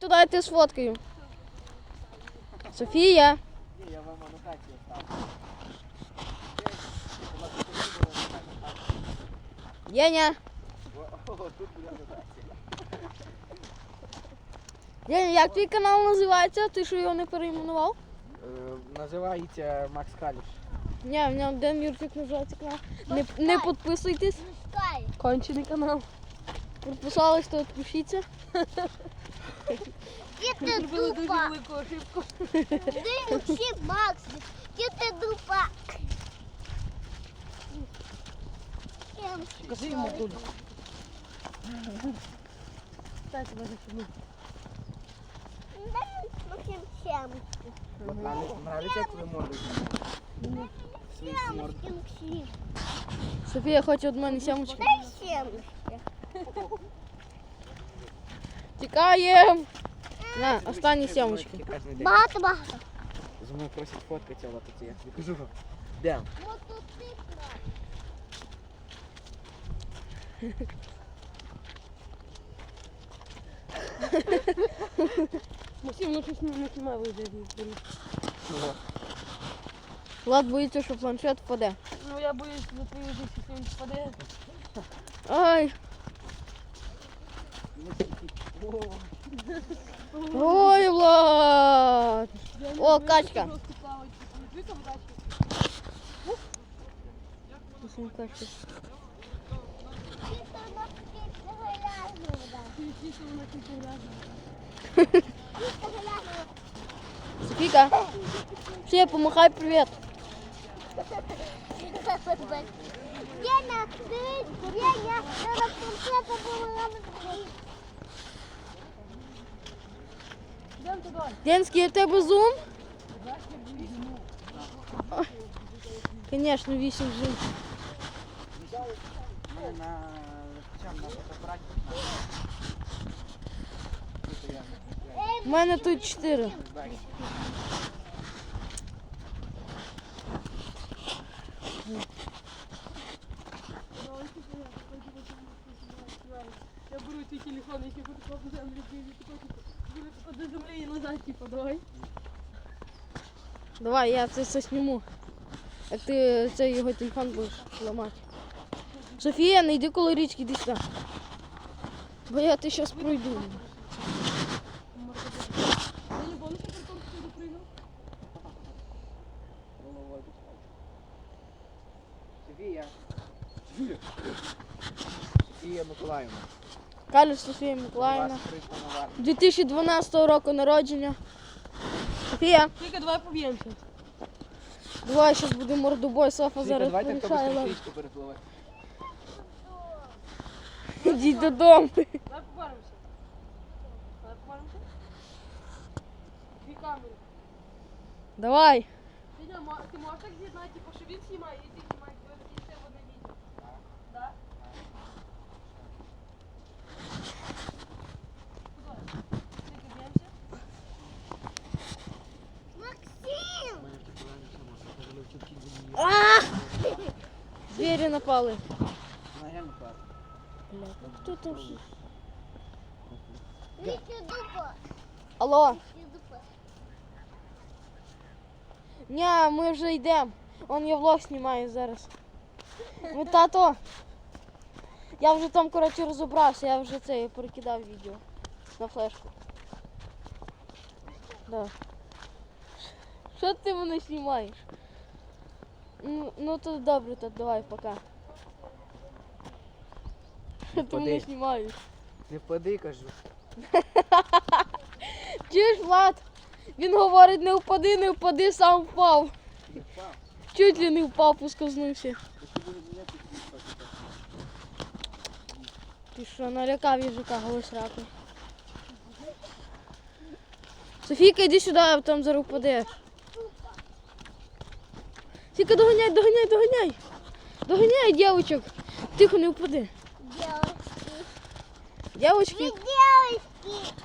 Туди йти сфоткаю. Софія. Ні, я вам анотація. Деня, як твій канал називається? Ти що його не перейменував? Е, Називається Макс Каліш. Ні, в нього Ден Юрчик називається канал. Не, не підписуйтесь. Кончений канал. Підписались, то відпишіться. Где ты дупа? ошибку. Ты вообще Макс. Где ты дупа? Кем? Скажи йому тут. Дай тебе зачину. Да, ну кем чем? Нравиться, як ви морду знімаєте? Свої морди. Кем чем? Софія хоче від мене сямочки. Дай чем? Тікаєм. На, останні день. Багато багато. За мною просять фоткати, але такі. Я кажу, де? Максим, ну щось не вигляді. Чого? Влад боїться, що планшет впаде. Ну я боюсь за твою якщо впаде. Ай, ой, Влад. Я не О, боюсь качка. просто плавати. Ви там качка? Максим, качка. Чисто на птицю глянула. Ти чисто вона тільки Денський, у тебе зум? Ой, Конечно, вісім зум. у мене на чому на фотоапараті. Тут я У мене тут чотири. бачу. Я беру твій телефон, який буде по землі буде до землі і назад, типу, давай. Давай, я це все зніму. Як ти цей його телефон будеш ламати. Софія, не йди коло річки, йди сюди. Бо я ти зараз пройду. Я не помню, що картон сюди прийняв. Головою пускай. Софія. Софія Миколаївна. Каліш Софія Миколаївна. прийшла на вар. 2012 року народження. Софія, Тільки давай поб'ємося. давай зараз буде мордобой, Софа зараз давайте хто річку перепливе. Ідіть додому. Давай побаримося. Давай побаримося. Дві камери. Давай. Ти можеш так з'єднати, типу, що він знімає і ти знімаєш, і це в одне відео? Да? Куди? Тільки б'ємося? Максим! А! Звірі напали. Бля, ну хто там? ще? Віки дупа. Алло. Дупа. Ми вже йдемо. Он я влог знімаю зараз. Ну, тато. Я вже там, коротше, розібрався, я вже це я перекидав відео на флешку. Да. Ти мене знімаєш? Ну, ну то добре, то давай, пока. Що ти мене знімаєш? Не впади, кажу. Чуєш, Влад? Він говорить, не впади, не впади, сам впав. Не впав. Чуть ли не впав, не впаде. Ти що, налякав їжака голосракою. Софійка, йди сюди, а там зараз впадеш. Тільки доганяй, доганяй, доганяй. Доганяй, дівчинок. Тихо, не впади. Девочки. Девочки. Девочки.